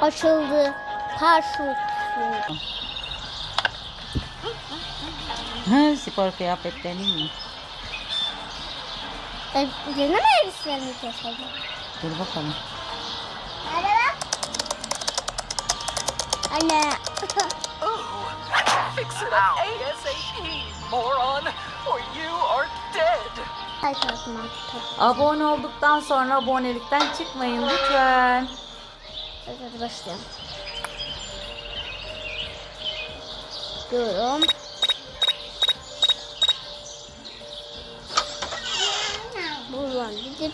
açıldı. Soğuk. Hı, Spor kıyafetlerini mi? E, yeni mi elbiselerini keselim? Dur bakalım. Hadi bak. Anne. Fix it up ASAP, moron, or you are dead. Abone olduktan sonra abonelikten çıkmayın lütfen. Evet, hadi başlayalım. Diyorum. Buradan gidip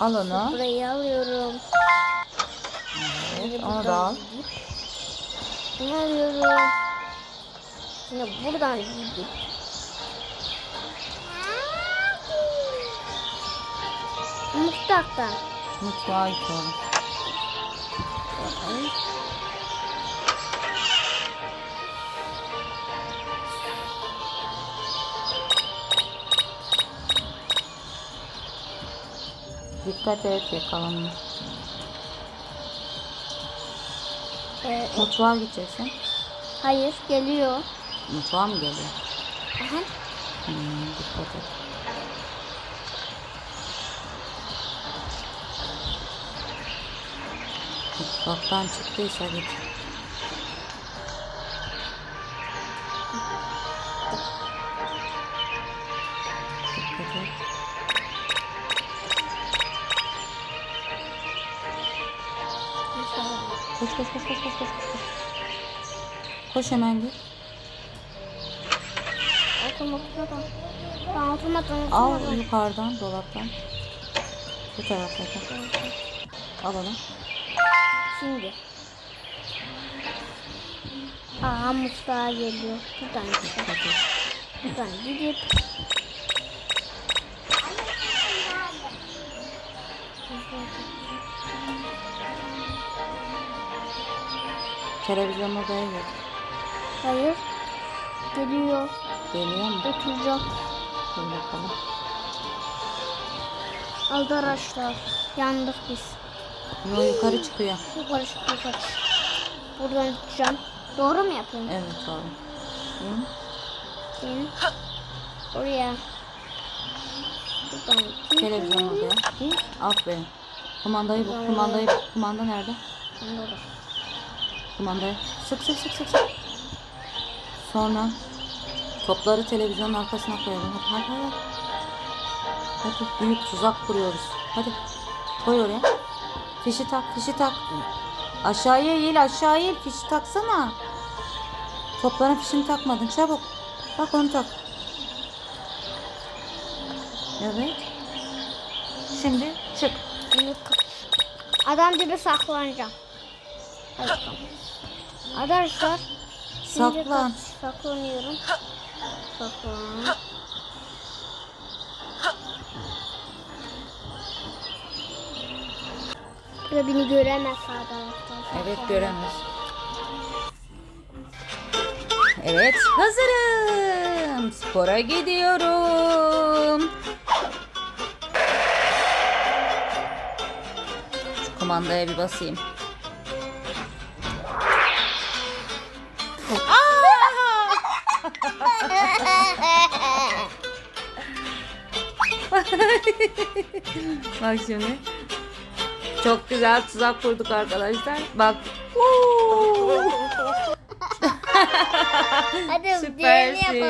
Al onu. burayı alıyorum. Evet, onu da al. Bunu alıyorum. Şimdi buradan gidip Mutfaktan. Mutfağa gidiyorum. Dikkat et yakalanma. Ee, Mutfağa gideceksin. hayır geliyor. Mutfağa mı geliyor? Aha. Hmm, dikkat et. Mutfaktan çıktıysa git. Dikkat et. Koş koş koş koş koş koş koş. Koş hemen git. Otomatikten. Ben otomatikten. Al yukarıdan dolaptan. Bu taraftan. Al onu. Şimdi. Aa mutfağa geliyor. Buradan gidip. Buradan gidip. Televizyon odaya git. Hayır. Geliyor. Geliyor mu? Oturacak. Dur bakalım. Arkadaşlar. Yandık biz. Yo yukarı çıkıyor. Yukarı çıkacak. Buradan gideceğim. Doğru mu yapıyorum? Evet doğru. Hı? Ben oraya. Buradan. Televizyon. Git. Aferin. Kumandayı bul. Kumandayı bul. Kumanda nerede? De orada. Kumandayı. Sık sık sık sık sık. Sonra topları televizyonun arkasına koyalım. Hadi hadi hadi. Hadi büyük tuzak kuruyoruz. Hadi. Koy oraya. Fişi tak, fişi tak. Aşağıya eğil, aşağıya eğil. Fişi taksana. Topların fişini takmadın. Çabuk. Bak onu tak. Evet. Şimdi çık. Adam gibi saklanacağım. Hadi. Arkadaşlar. şimdi Saklan. kaç- Saklanıyorum. Saklan. Burada beni göremez arkadaşlar. Evet göremez. Evet hazırım. Spora gidiyorum. Şu kumandaya bir basayım. Bak şimdi. Çok güzel tuzak kurduk arkadaşlar. Bak. Hadi Süpersin.